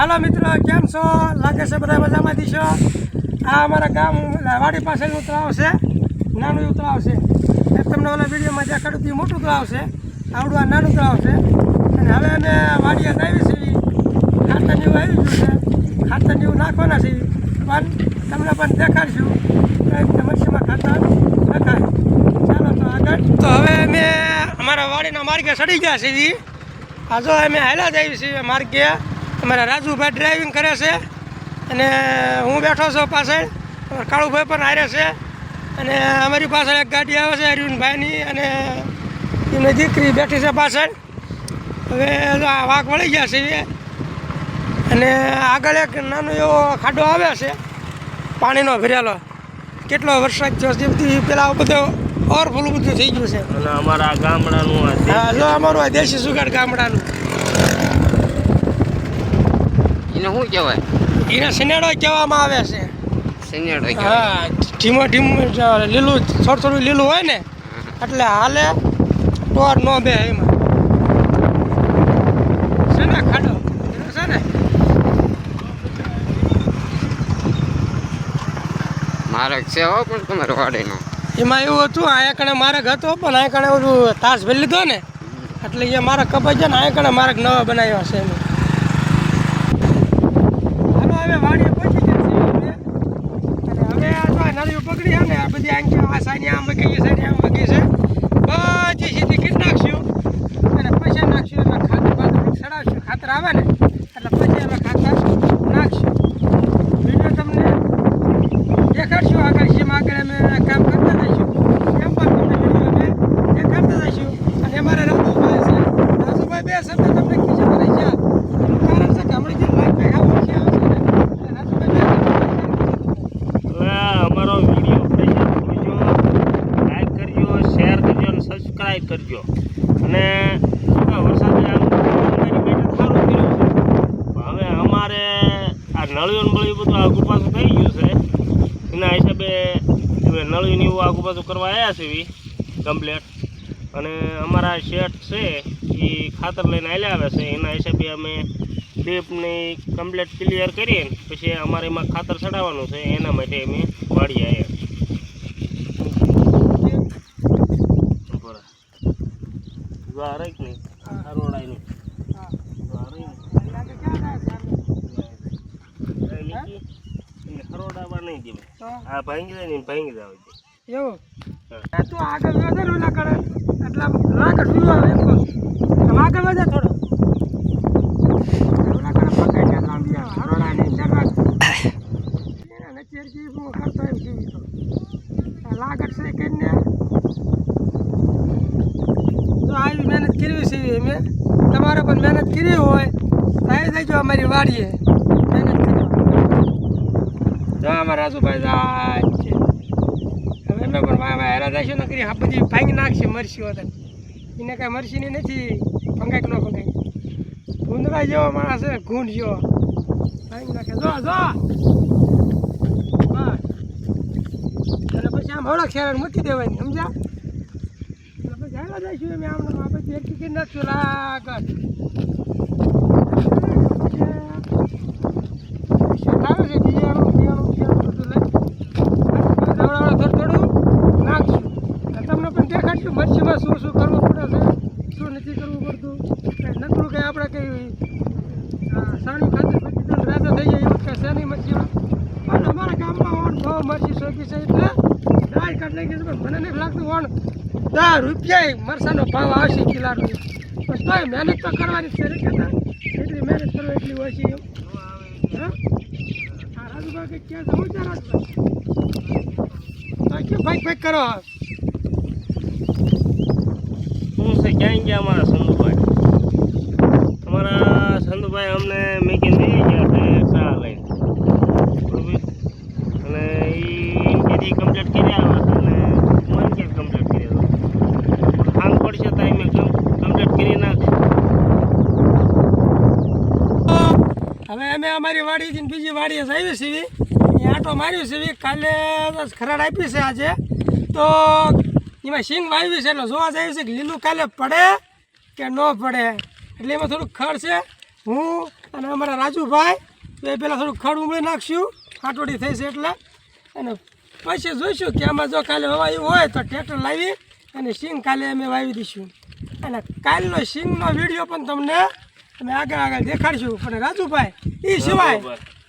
હાલો મિત્રો, કેમ છો? લાગે છે બધા મજામાં દીશો આ અમારા ગામ વાડી પાસેનું તળાવ છે. નાનું એવું છે. એ તમને ઓલા વિડીયોમાં જ્યાં કડું તે મોટું તળાવ છે. આવડું આ નાનું તળાવ છે. અને હવે અમે વાડીએ આવી છીએ. ખાતર જેવું આવી ગયું છે. ખાતર જેવું નાખવાના છે પણ તમને પણ દેખાડશું. રીતે ખાતર નખાય. ચાલો તો આગળ. તો હવે અમે અમારા વાડીના માર્ગે સડી ગયા છીએ. આ જો અમે હાલ્યા જઈએ છીએ માર્ગે. અમારા રાજુભાઈ ડ્રાઇવિંગ કરે છે અને હું બેઠો છું પાછળ. કાળુભાઈ પણ હારે છે અને અમારી પાછળ એક ગાડી આવે છે અરવિંદભાઈની અને એમની દીકરી બેઠી છે પાછળ. હવે આ વાઘ વળી ગયા છે એ. અને આગળ એક નાનો એવો ખાડો આવે છે પાણીનો ભરેલો. કેટલો વરસાદ થયો જેમથી પેલા બધો ઓવરફુલ બધું થઈ ગયું છે. અને અમારા ગામડાનું હા જો અમારું દેશી સુગાડ ગામડાનું. એને શું કહેવાય? એને સિનેડો કહેવામાં આવે છે. સિનિયર હા ધીમો ધીમું લીલું થોડું થોડું લીલું હોય ને એટલે હાલે ટોર નો બે એમાં. છે ને ખાડો? છે ને? મારે છે હો પણ તમારો વાડીનો. એમાં એવું હતું અહીંયા કણે મારક હતો પણ અહીંયા કણે ઓલું તાસ ભરી લીધો ને એટલે એ મારા કપાઈ છે ને અહીંયા કણે મારક નવા બનાવ્યો છે એમ હાલો હવે વાડીએ પહોંચી ગયા છીએ અમે. અને હવે આ તો આ નળીઓ પકડી છે ને આ બધી સાઈડ આમ વગી એ સાઈડ આમ વગી છે બધી સીધી કીટ નાખશું અને પછી નાખશું એટલે ખાતર બાતર ચડાવશું ખાતર આવે ને એટલે પછી અમે ખાતર નાખશું વીડિયો તમને દેખાડશું આગળ જેમ આગળ અમે કામ કરતા રહીશું એમ પણ તમને વીડિયો અમે દેખાડતા રહીશું અને અમારા રાજુભાઈ છે રાજુભાઈ બે શબ્દ તમને કીધું કરે છે એનું કારણ છે કે હમણાં જે લાઈટ ભાઈ આવું છે આવશે ને એટલે રાજુભાઈ બે શબ્દ હવે અમારો વીડિયો પસંદ કરજો લાઈક કરજો શેર કરજો અને સબસ્ક્રાઈબ કરજો અને આ વરસાદે આમ અમારી બેઠક સારું કર્યું છે પણ હવે અમારે આ નળિયું બળિયું બધું આગુ પાછું થઈ ગયું છે. એના હિસાબે નળિયું એવું આગુ પાછું કરવા આવ્યા છે એવી કમ્પ્લેટ અને અમારા શેઠ છે, એ ખાતર લઈને આવ્યા આવે છે. એના હિસાબે અમે ડીપની કમ્પ્લેટ ક્લિયર કરીએ પછી અમારે એમાં ખાતર ચડાવવાનું છે. એના માટે અમે વાળી આવ્યા બરાબર જો આ રહી ને આ રોડાઈ નહીં હા. જો આ રહી ને લાગે ક્યાં જાય છે આમ? એ લીટી એને ખરોડાવા નહીં દેવે તો આ ભાંગી જાય ને એને ભાંગી જાવ દે એવું હા. આ તું આગળ વધે ને ઓલા કરે એટલે આમ આગળ વ્યૂ આવે એમ કહું છું આમ આગળ વધે થોડો ઓલા કરે પકડી ત્યાં લાંબી આવે હરોડા નહીં જરવા એના નચેર કી હું કરતો એમ જીવી તો આ લાગત છે કરીને જો આવી મહેનત કરવી છે મેં તમારે પણ મહેનત કરવી હોય તો આવી જજો અમારી વાડીએ મહેનત કરવા જો અમારા રાજુભાઈ જાય છે. હવે અમે પણ વાય હેરા જઈશું નકરી. કરી બધી ભાંગી નાખશે મરસી હોત એને કાંઈ મરસીની નથી. ભંગાઈ કે ન ભંગાઈ. ગુંદડા જેવો માણસ છે ભાંગી નાખે. જો જો. હા પછી આમ હવડા ખેરાને મૂકી દેવાની, સમજ્યા? પછી હેરા જઈશું અમે આમ આ બધી એક ટિકિટ નાખશું લાગત આવે છે બિયાણું બિયાણું બિયાણું બધું લઈ દવડાવડા થોડું થોડું નાખશું અને તમને પણ દેખાડશું શું શું કરવું પડે છે? શું નથી કરવું પડતું? નકરું કંઈ આપણે કંઈ સાણી ફેંકી રાજા થઈ જાય એવું કંઈ શેની મરચીમાં પણ અમારા ગામમાં ઓણ બહુ મરચી શોખી છે એટલે દાળ કાઢ નાખી છે. પણ મને નથી લાગતું ઓણ દસ રૂપિયા મરસાનો ભાવ આવશે કિલાનો પણ તોય મહેનત તો કરવાની છે. એટલી મહેનત કરો એટલી ઓછી એમ હા? રાજુભાઈ કંઈક ક્યાં જવું છે રાજુભાઈ ભાઈ ભાઈ કરો. શું છે, ક્યાં ગયા અમારા સંધુભાઈ અમારા સંધુભાઈ અમને મેકીને લઈ ગયા છે સા લઈને. અને એ કેદી કમ્પ્લીટ કરી આવ્યા હતા અને મન કે કમ્પ્લીટ કરી આવ્યો ખાંગ પડશે ત્યાં મેં કમ્પ્લીટ કરી નાખ. હવે અમે અમારી વાડીથી બીજી વાડીએ આવી છીએ. આટો માર્યો છે, કાલે ખરાડ આપી છે આજે. તો એમાં સિંગ વાવી છે એટલે જોવા જાય છે કે લીલું કાલે પડે કે ન પડે. એટલે એમાં થોડુંક ખડ છે. હું અને અમારા રાજુભાઈ એ પહેલાં થોડુંક ખડ ઉમળી નાખશું. હાટોડી થઈ છે એટલે. અને પછી જોઈશું કે આમાં જો કાલે વવાયું હોય તો ટ્રેક્ટર લાવી અને સિંગ કાલે અમે વાવી દઈશું અને કાલનો સિંગનો વીડિયો પણ તમને અમે આગળ આગળ દેખાડશું. પણ રાજુભાઈ એ સિવાય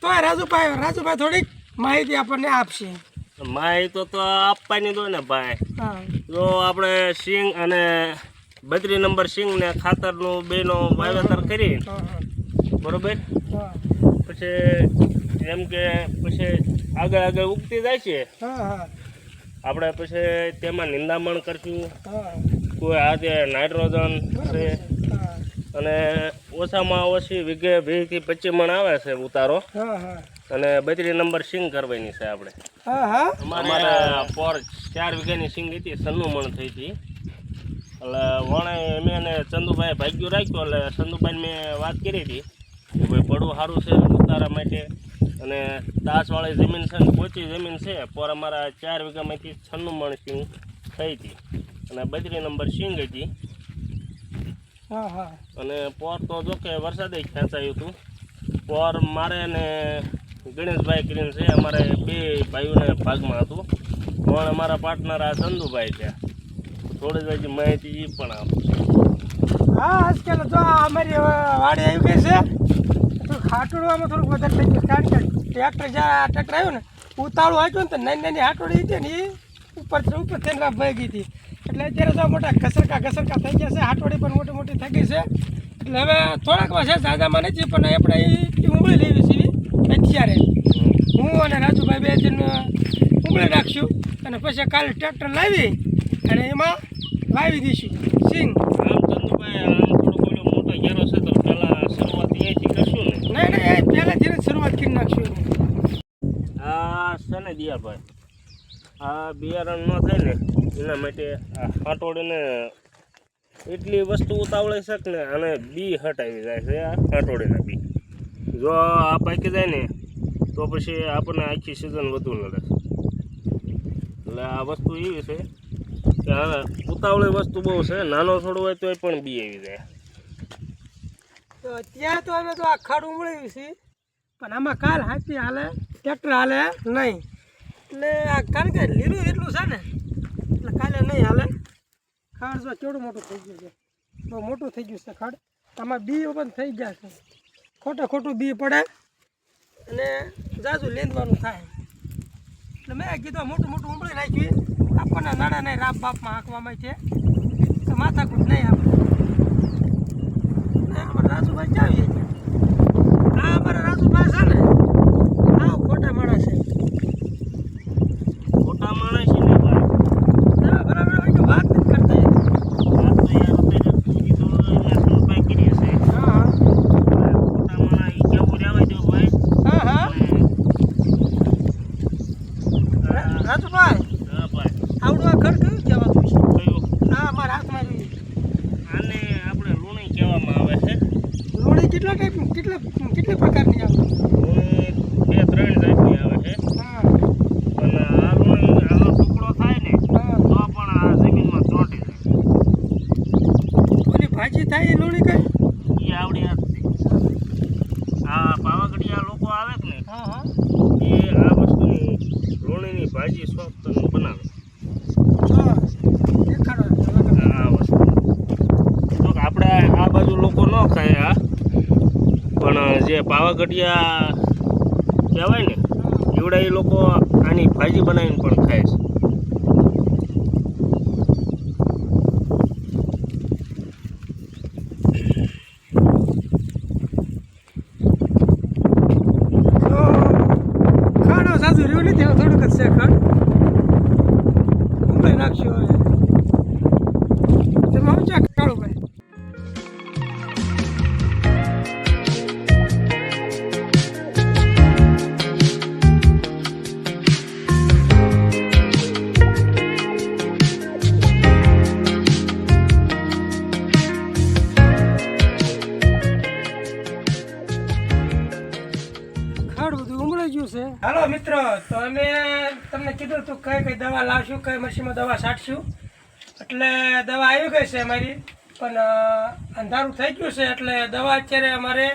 તો રાજુભાઈ રાજુભાઈ થોડીક માહિતી આપણને આપશે. માહિતી તો તો આપવાની દો ને ભાઈ. જો આપણે સિંગ અને બત્રી નંબર સિંગ ને ખાતરનું બેનો વાવેતર કરી. બરોબર? પછી એમ કે પછી આગળ આગળ ઉગતી જાય છે. આપણે પછી તેમાં નિંદામણ કરશું. કોઈ આજે નાઇટ્રોજન છે. અને ઓછામાં ઓછી વીઘે વીસથી પચીસ મણ આવે છે ઉતારો. હા હા. અને બત્રી નંબર સિંગ કરવાની છે આપણે. હા હા. અમારે પોર ચાર વીઘાની સિંગ હતી સન્નું મણ થઈ હતી. એટલે વણે મેં એને ચંદુભાઈ ભાગ્યું રાખ્યું એટલે ચંદુભાઈ મેં વાત કરી હતી કે ભાઈ પડવું સારું છે ઉતારા માટે. અને તાસવાળી જમીન છે ને પોચી જમીન છે પોર અમારા ચાર વીઘામાંથી છન્નું મણ સિંગ થઈ હતી. અને બત્રી નંબર સિંગ હતી. અને પોર તો જો કે વરસાદે ખેંચાયું હતું. પોર મારે ને ગણેશભાઈ કરીને છે અમારે બે ભાઈઓને ભાગમાં હતું. પણ અમારા પાર્ટનર આ ચંદુભાઈ છે. થોડી જ માહિતી એ પણ આપું હા આજકાલ તો અમારી વાડી આવી ગઈ છે. તો હાટોડવામાં થોડુંક વધારે થઈ ગયું કારણ કે ટ્રેક્ટર જ્યાં ટ્રેક્ટર આવ્યું ને ઉતાળું હાટ્યું ને તો નાની નાની હાટોડી હતી ને એ ઉપર ઉપર થઈને ભાઈ ગઈ હતી. એટલે અત્યારે તો મોટા ઘસરકા ઘસરકા થઈ ગયા છે. હાટોડી પણ મોટી મોટી થઈ ગઈ છે. એટલે હવે થોડાકમાં છે દાદામાં નથી, પણ આપણે એ ઉંગળી લેવી છે અત્યારે. હું અને રાજુભાઈ બે જણ ઉંગળી નાખશું અને પછી કાલે ટ્રેક્ટર લાવી અને એમાં વાવી દઈશું. સિંગ આમ ચંદુભાઈ આમ થોડુંક ઓલો મોટો ઘેરો છે તો પહેલાં શરૂઆત અહીંયાથી કરશું ને નહીં નહીં એ પહેલાંથી જ શરૂઆત કરી નાખશું એની. આ છે ને દિયાભાઈ આ બિયારણ ન થાય ને, એના માટે આ હાટોડીને એટલી વસ્તુ ઉતાવળે છે ને અને બી હટાવી જાય છે, આ હાટોડીના બી. જો આ પાકી જાય ને, તો પછી આપણને આખી સિઝન વધુ લડે એટલે આ વસ્તુ એવી છે કે હવે ઉતાવળી વસ્તુ બહુ છે, નાનો છોડ હોય તોય પણ બી આવી જાય. તો ત્યાં તો અમે તો આ ખાડું ઉમળી છે, પણ આમાં કાલ હાથી હાલે, ટ્રેક્ટર હાલે નહીં. એટલે આ કારણ કે લીલું એટલું છે ને, એટલે કાલે નહીં હાલે. ખાડ જો કેવડું મોટું થઈ ગયું છે. બહુ મોટું થઈ ગયું છે ખાડ. આમાં બી પણ થઈ ગયા છે. ખોટા ખોટું બી પડે. અને જાજુ લેંદવાનું થાય. એટલે મેં કીધું મોટું મોટું ઉમળી નાખ્યું. આપણને નાણાં નહીં રાપ બાપમાં હાંકવામાં છે. તો માથાકૂટ નહીં આપણે રાજુભાઈ ક્યાં આવી ગયા આ અમારા રાજુભાઈ છે ને આવ ખોટા માણસ છે ખોટા માણસ છે ને ભાઈ તમે બરાબર હોય કે વાત નથી કરતા યાર. વાત તો યાર અત્યારે તું કીધું એટલે સંભાઈ કરીએ છે હા ખોટા માણસ ઈ કેવું રહેવાય દો ભાઈ હા હા અને રા- રાજુભાઈ હા ભાઈ આવડું આ ઘર કયું કહેવાતું છે કયું હા અમારા હાથમાં જોઈએ આને આપણે લુણી કહેવામાં આવે છે લોણી કેટલા ટાઈપ કેટલા કેટલા પ્રકારની આવે લુણી બે ત્રણ જાતની આવે છે હા અને આ લુણી આનો ટુકડો થાય ને હા તો પણ આ જમીનમાં ચોંટી જાય ઓલી ભાજી થાય એ લોણી કઈ એ આવડી હાથથી આ પાવાગઢિયા લોકો આવે કે ને હા હા એ આ વસ્તુની લુણીની ભાજી સોફ્ટ બનાવે હા દેખાડો આ વસ્તુ તો કે આપણે આ બાજુ લોકો ન ખાય આ. પણ જે પાવાગઢિયા કહેવાય ને, એવડા એ લોકો આની ભાજી બનાવીને પણ ખાય છે. નથી, હવે મિત્રો, તો અમે તમને કીધું હતું કઈ કઈ દવા લાવશું, કઈ મશીનમાં દવા છાંટશું. એટલે દવા આવી ગઈ છે અમારી, પણ અંધારું થઈ ગયું છે, એટલે દવા અત્યારે અમારે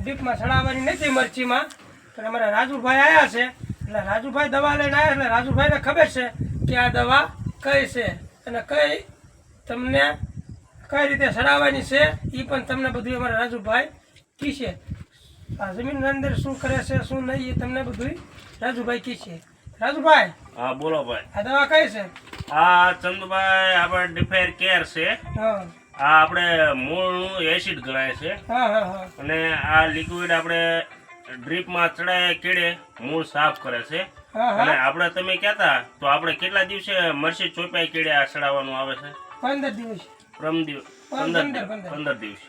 ડીપમાં સડાવવાની નથી મરચીમાં પણ અમારા રાજુભાઈ આવ્યા છે, એટલે રાજુભાઈ દવા લઈને આવ્યા એટલે રાજુભાઈને ખબર છે કે આ દવા કઈ છે. અને કઈ તમને કઈ રીતે સડાવવાની છે એ પણ તમને બધું અમારા રાજુભાઈ કી છે આ જમીનની અંદર શું કરે છે, શું નહીં, એ તમને બધું રાજુભાઈ કીશે રાજુભાઈ હા બોલો ભાઈ. આ દવા કઈ છે? આ ચંદુભાઈ આપણે ડિફેર કેર છે. હા. આ આપણે મૂળનું એસિડ ગણાય છે. હા હા હા. અને આ લિક્વિડ આપણે ડ્રીપમાં ચડાય કેડે મૂળ સાફ કરે છે. અને આપણે તમે કહેતા તો આપણે કેટલા દિવસે મરસી ચોપાઈ કેડે આ ચડાવવાનું આવે છે? પંદર દિવસ. પ્રમ દિવસ પંદર, પંદર દિવસ.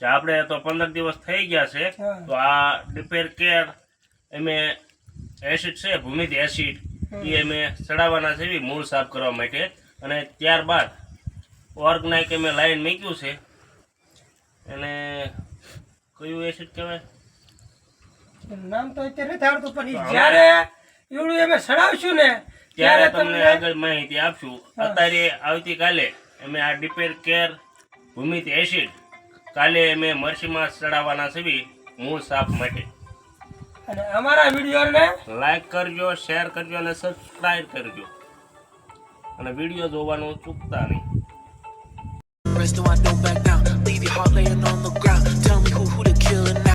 આપણે તો પંદર દિવસ થઈ ગયા છે. તો આ ડિપેર કેર એમે એસિડ છે ભૂમિત એસિડ. એ અમે ચડાવવાના છે મૂળ સાફ કરવા માટે. અને ત્યારબાદ ઓર્ગનાઇક અમે લાઈન મૂક્યું છે. અને કયું એસિડ કહેવાય? નામ તો અત્યારે નથી આવડતું પણ જ્યારે એવડું અમે ચડાવશું ને ત્યારે તમને આગળ માહિતી આપશું. અત્યારે આવતીકાલે અમે આ ડિપેર કેર ભૂમિત એસિડ કાલે અમે મરસીમાં ચડાવવાના છે મૂળ સાફ માટે. અને અમારા વિડીયોને લાઈક કરજો શેર કરજો અને સબસ્ક્રાઇબ કરજો. અને વીડિયો જોવાનું ચૂકતા નહીં.